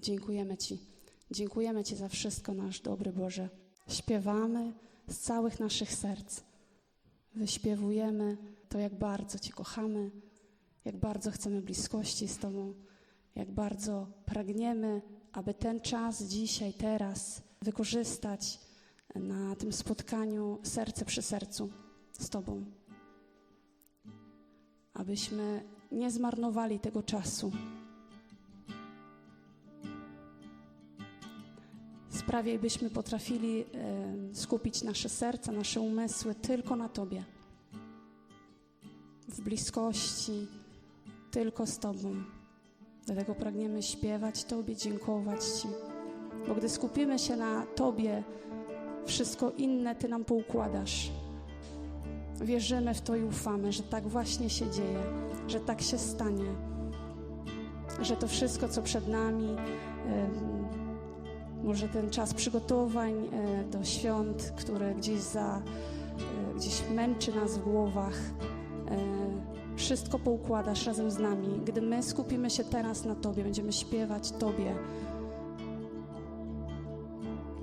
Dziękujemy Ci. Dziękujemy Ci za wszystko, nasz dobry Boże. Śpiewamy z całych naszych serc. Wyśpiewujemy to, jak bardzo Cię kochamy, jak bardzo chcemy bliskości z Tobą, jak bardzo pragniemy, aby ten czas dzisiaj, teraz wykorzystać na tym spotkaniu serce przy sercu z Tobą. Abyśmy nie zmarnowali tego czasu. Sprawiaj, byśmy potrafili skupić nasze serca, nasze umysły tylko na Tobie. W bliskości, tylko z Tobą. Dlatego pragniemy śpiewać Tobie, dziękować Ci. Bo gdy skupimy się na Tobie, wszystko inne Ty nam poukładasz. Wierzymy w to i ufamy, że tak właśnie się dzieje, że tak się stanie, że to wszystko, co przed nami, może ten czas przygotowań e, do świąt, które gdzieś za, e, gdzieś męczy nas w głowach, e, wszystko poukładasz razem z nami. Gdy my skupimy się teraz na Tobie, będziemy śpiewać Tobie.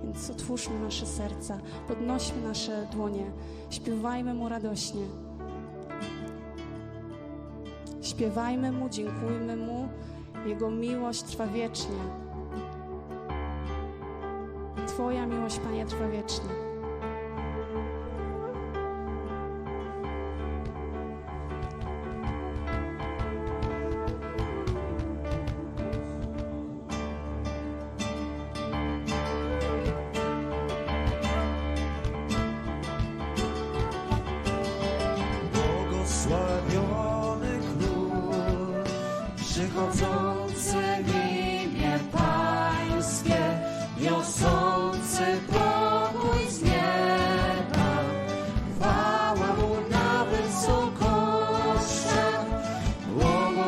Więc otwórzmy nasze serca, podnośmy nasze dłonie, śpiewajmy Mu radośnie. Śpiewajmy Mu, dziękujmy Mu. Jego miłość trwa wiecznie. Twoja miłość, Panie, trwa wiecznie.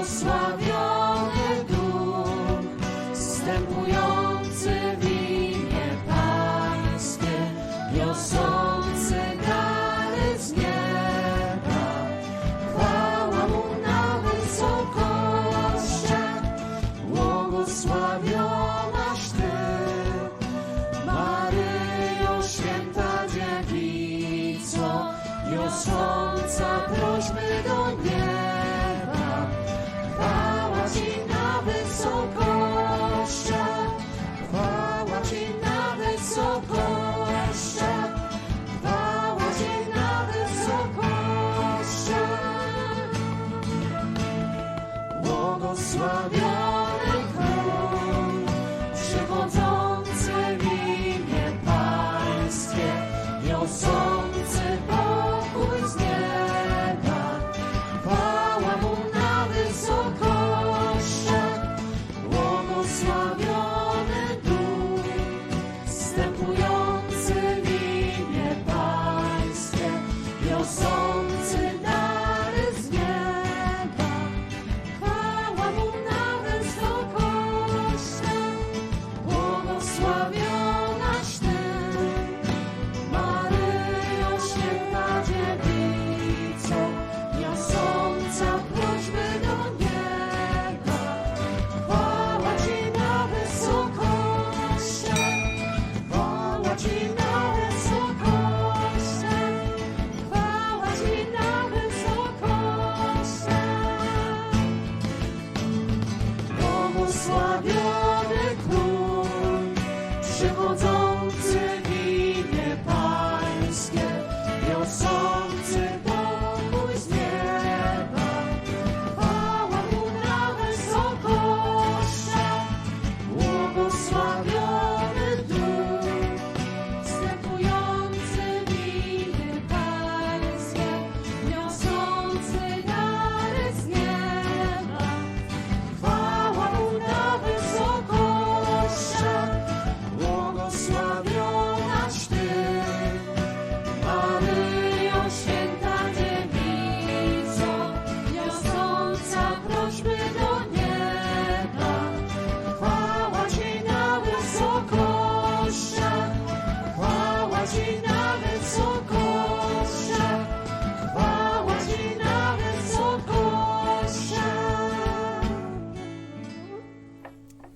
Błogosławiony Duch, wstępujący w imię Pańskie, niosący dary z nieba. Chwała Mu na wysokościach, błogosławionaś Ty, Maryjo Święta Dziewico, niosąca prośby do nieba. Wysokościach, chwała Ci na wysokościach, chwała Ci na wysokościach. Błogosławiony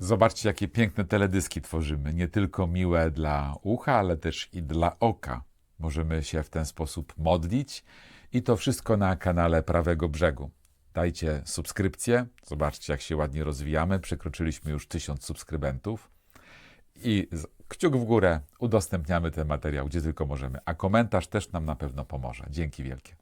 Zobaczcie, jakie piękne teledyski tworzymy. Nie tylko miłe dla ucha, ale też i dla oka. Możemy się w ten sposób modlić i to wszystko na kanale Prawego Brzegu. Dajcie subskrypcję, zobaczcie, jak się ładnie rozwijamy. Przekroczyliśmy już tysiąc subskrybentów. I kciuk w górę, udostępniamy ten materiał, gdzie tylko możemy. A komentarz też nam na pewno pomoże. Dzięki wielkie.